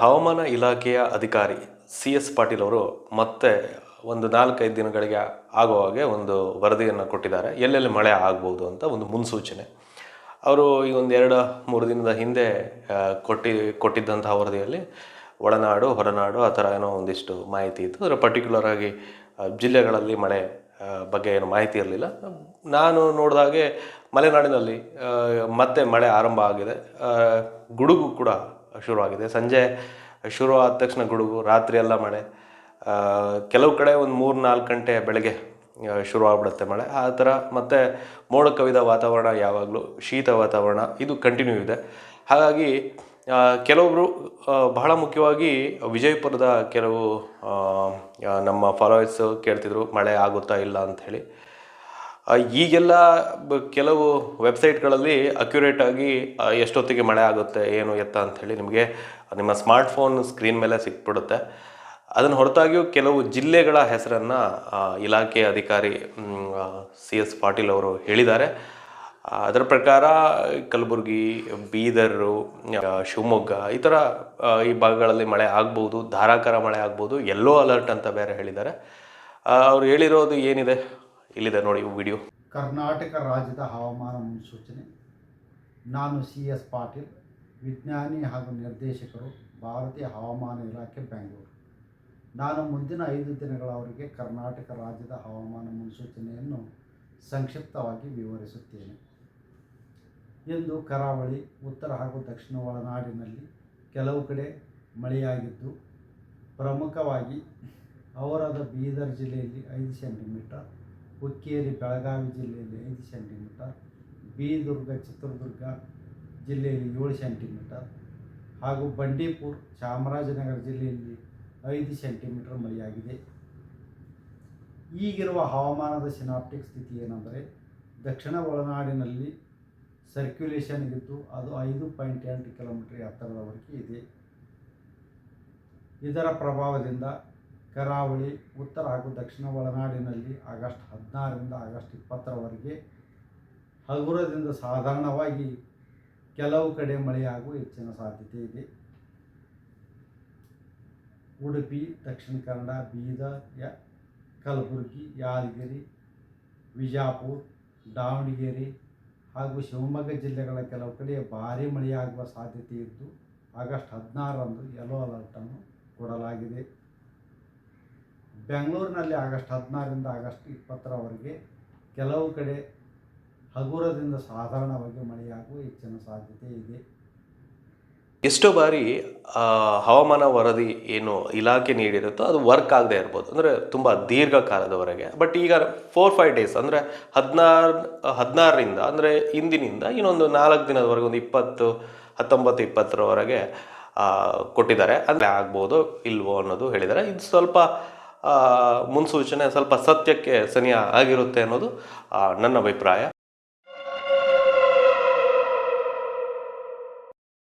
ಹವಾಮಾನ ಇಲಾಖೆಯ ಅಧಿಕಾರಿ ಸಿ ಎಸ್ ಪಾಟೀಲ್ ಅವರು ಮತ್ತೆ ಒಂದು ನಾಲ್ಕೈದು ದಿನಗಳಿಗೆ ಆಗೋ ಹಾಗೆ ಒಂದು ವರದಿಯನ್ನು ಕೊಟ್ಟಿದ್ದಾರೆ. ಎಲ್ಲೆಲ್ಲಿ ಮಳೆ ಆಗ್ಬೋದು ಅಂತ ಒಂದು ಮುನ್ಸೂಚನೆ. ಅವರು ಈ ಒಂದು ಎರಡು, ಮೂರು ದಿನದ ಹಿಂದೆ ಕೊಟ್ಟಿ, ಕೊಟ್ಟಿದ್ದಂತಹ ವರದಿಯಲ್ಲಿ ಒಳನಾಡು, ಹೊರನಾಡು ಆ ಥರ ಏನೋ ಒಂದಿಷ್ಟು ಮಾಹಿತಿ ಇತ್ತು. ಅದರ ಪರ್ಟಿಕ್ಯುಲರ್ ಆಗಿ ಜಿಲ್ಲೆಗಳಲ್ಲಿ ಮಳೆ ಬಗ್ಗೆ ಏನು ಮಾಹಿತಿ ಇರಲಿಲ್ಲ. ನಾನು ನೋಡಿದಾಗೆ ಮಲೆನಾಡಿನಲ್ಲಿ ಮತ್ತೆ ಮಳೆ ಆರಂಭ ಆಗಿದೆ. ಗುಡುಗು ಕೂಡ ಶುರುವಾಗಿದೆ. ಸಂಜೆ ಶುರು ಆದ ತಕ್ಷಣ ಗುಡುಗು, ರಾತ್ರಿ ಎಲ್ಲ ಮಳೆ. ಕೆಲವು ಕಡೆ ಒಂದು ಮೂರು ನಾಲ್ಕು ಗಂಟೆ ಬೆಳಗ್ಗೆ ಶುರು ಆಗ್ಬಿಡುತ್ತೆ ಮಳೆ. ಆ ಥರ ಮತ್ತು ಮೋಡ ಕವಿದ ವಾತಾವರಣ ಯಾವಾಗಲೂ, ಶೀತ ವಾತಾವರಣ ಇದು ಕಂಟಿನ್ಯೂ ಇದೆ. ಹಾಗಾಗಿ ಕೆಲವೊಬ್ಬರು ಬಹಳ ಮುಖ್ಯವಾಗಿ ವಿಜಯಪುರದ ಕೆಲವು ನಮ್ಮ ಫಾಲೋವರ್ಸ್ ಕೇಳ್ತಿದ್ರು, ಮಳೆ ಆಗುತ್ತಾ ಇಲ್ಲ ಅಂಥೇಳಿ ಈಗೆಲ್ಲ ಕೆಲವು ವೆಬ್ಸೈಟ್ಗಳಲ್ಲಿ ಅಕ್ಯುರೇಟಾಗಿ ಎಷ್ಟೊತ್ತಿಗೆ ಮಳೆ ಆಗುತ್ತೆ, ಏನು ಎತ್ತ ಅಂಥೇಳಿ ನಿಮಗೆ ನಿಮ್ಮ ಸ್ಮಾರ್ಟ್ಫೋನ್ ಸ್ಕ್ರೀನ್ ಮೇಲೆ ಸಿಕ್ಬಿಡುತ್ತೆ. ಅದನ್ನು ಹೊರತಾಗಿಯೂ ಕೆಲವು ಜಿಲ್ಲೆಗಳ ಹೆಸರನ್ನು ಇಲಾಖೆ ಅಧಿಕಾರಿ ಸಿ ಎಸ್ ಪಾಟೀಲ್ ಅವರು ಹೇಳಿದ್ದಾರೆ. ಅದರ ಪ್ರಕಾರ ಕಲಬುರಗಿ, ಬೀದರು ಶಿವಮೊಗ್ಗ, ಈ ಥರ ಈ ಭಾಗಗಳಲ್ಲಿ ಮಳೆ ಆಗ್ಬೋದು, ಧಾರಾಕಾರ ಮಳೆ ಆಗ್ಬೋದು, ಎಲ್ಲೋ ಅಲರ್ಟ್ ಅಂತ ಬೇರೆ ಹೇಳಿದ್ದಾರೆ. ಅವ್ರು ಹೇಳಿರೋದು ಏನಿದೆ? ಇಲ್ಲಿದೆ ನೋಡಿ ವಿಡಿಯೋ ಕರ್ನಾಟಕ ರಾಜ್ಯದ ಹವಾಮಾನ ಮುನ್ಸೂಚನೆ. ನಾನು ಸಿ ಎಸ್ ಪಾಟೀಲ್, ವಿಜ್ಞಾನಿ ಹಾಗೂ ನಿರ್ದೇಶಕರು, ಭಾರತೀಯ ಹವಾಮಾನ ಇಲಾಖೆ, ಬೆಂಗಳೂರು. ನಾನು ಮುಂದಿನ ಐದು ದಿನಗಳವರೆಗೆ ಕರ್ನಾಟಕ ರಾಜ್ಯದ ಹವಾಮಾನ ಮುನ್ಸೂಚನೆಯನ್ನು ಸಂಕ್ಷಿಪ್ತವಾಗಿ ವಿವರಿಸುತ್ತೇನೆ. ಇಂದು ಕರಾವಳಿ, ಉತ್ತರ ಹಾಗೂ ದಕ್ಷಿಣ ಒಳನಾಡಿನಲ್ಲಿ ಕೆಲವು ಕಡೆ ಮಳೆಯಾಗಿದ್ದು, ಪ್ರಮುಖವಾಗಿ ಅವರದ ಬೀದರ್ ಜಿಲ್ಲೆಯಲ್ಲಿ ಐದು ಸೆಂಟಿಮೀಟರ್ ಹುಕ್ಕೇರಿ, ಬೆಳಗಾವಿ ಜಿಲ್ಲೆಯಲ್ಲಿ ಐದು ಸೆಂಟಿಮೀಟರ್ ಬೀದುರ್ಗ, ಚಿತ್ರದುರ್ಗ ಜಿಲ್ಲೆಯಲ್ಲಿ ಏಳು ಸೆಂಟಿಮೀಟರ್ ಹಾಗೂ ಬಂಡೀಪುರ್, ಚಾಮರಾಜನಗರ ಜಿಲ್ಲೆಯಲ್ಲಿ ಐದು ಸೆಂಟಿಮೀಟರ್ ಮಳೆಯಾಗಿದೆ. ಈಗಿರುವ ಹವಾಮಾನದ ಸಿನಾಪ್ಟಿಕ್ ಸ್ಥಿತಿ ಏನೆಂದರೆ, ದಕ್ಷಿಣ ಒಳನಾಡಿನಲ್ಲಿ ಸರ್ಕ್ಯುಲೇಷನ್ ಇದ್ದು ಅದು ಐದು ಪಾಯಿಂಟ್ ಎಂಟು ಕಿಲೋಮೀಟರ್ ಎತ್ತರದವರೆಗೆ ಇದೆ. ಇದರ ಪ್ರಭಾವದಿಂದ ಕರಾವಳಿ, ಉತ್ತರ ಹಾಗೂ ದಕ್ಷಿಣ ಒಳನಾಡಿನಲ್ಲಿ ಆಗಸ್ಟ್ ಹದಿನಾರರಿಂದ ಆಗಸ್ಟ್ ಇಪ್ಪತ್ತರವರೆಗೆ ಹಗುರದಿಂದ ಸಾಧಾರಣವಾಗಿ ಕೆಲವು ಕಡೆ ಮಳೆಯಾಗುವ ಹೆಚ್ಚಿನ ಸಾಧ್ಯತೆ ಇದೆ. ಉಡುಪಿ, ದಕ್ಷಿಣ ಕನ್ನಡ, ಬೀದರ್, ಯ, ಕಲಬುರಗಿ, ಯಾದಗಿರಿ, ವಿಜಾಪುರ, ದಾವಣಗೆರೆ ಹಾಗೂ ಶಿವಮೊಗ್ಗ ಜಿಲ್ಲೆಗಳ ಕೆಲವು ಕಡೆ ಭಾರೀ ಮಳೆಯಾಗುವ ಸಾಧ್ಯತೆ ಇದ್ದು, ಆಗಸ್ಟ್ ಹದಿನಾರರಂದು ಯೆಲ್ಲೋ ಅಲರ್ಟನ್ನು ಕೊಡಲಾಗಿದೆ. ಬೆಂಗಳೂರಿನಲ್ಲಿ ಆಗಸ್ಟ್ ಹದಿನಾರರಿಂದ ಆಗಸ್ಟ್ ಇಪ್ಪತ್ತರವರೆಗೆ ಕೆಲವು ಕಡೆ ಹಗುರದಿಂದ ಸಾಧಾರಣವಾಗಿ ಮಳೆಯಾಗುವ ಹೆಚ್ಚಿನ ಸಾಧ್ಯತೆ ಇದೆ. ಎಷ್ಟೋ ಬಾರಿ ಹವಾಮಾನ ವರದಿ ಏನು ಇಲಾಖೆ ನೀಡಿರುತ್ತೋ ಅದು ವರ್ಕ್ ಆಗದೆ ಇರ್ಬೋದು. ಅಂದರೆ ತುಂಬ ದೀರ್ಘಕಾಲದವರೆಗೆ. ಬಟ್ ಈಗ ಫೋರ್ ಫೈವ್ ಡೇಸ್ ಅಂದರೆ ಹದಿನಾರು, ಹದಿನಾರರಿಂದ ಅಂದರೆ ಇಂದಿನಿಂದ ಇನ್ನೊಂದು ನಾಲ್ಕು ದಿನದವರೆಗೆ ಒಂದು ಇಪ್ಪತ್ತು, ಹತ್ತೊಂಬತ್ತು, ಇಪ್ಪತ್ತರವರೆಗೆ ಕೊಟ್ಟಿದ್ದಾರೆ. ಅಂದರೆ ಆಗ್ಬೋದು ಇಲ್ವೋ ಅನ್ನೋದು ಹೇಳಿದ್ದಾರೆ. ಇದು ಸ್ವಲ್ಪ ಮುನ್ಸೂಚನೆ ಸ್ವಲ್ಪ ಸತ್ಯಕ್ಕೆ ಸನಿಹ ಆಗಿರುತ್ತೆ ಅನ್ನೋದು ನನ್ನ ಅಭಿಪ್ರಾಯ.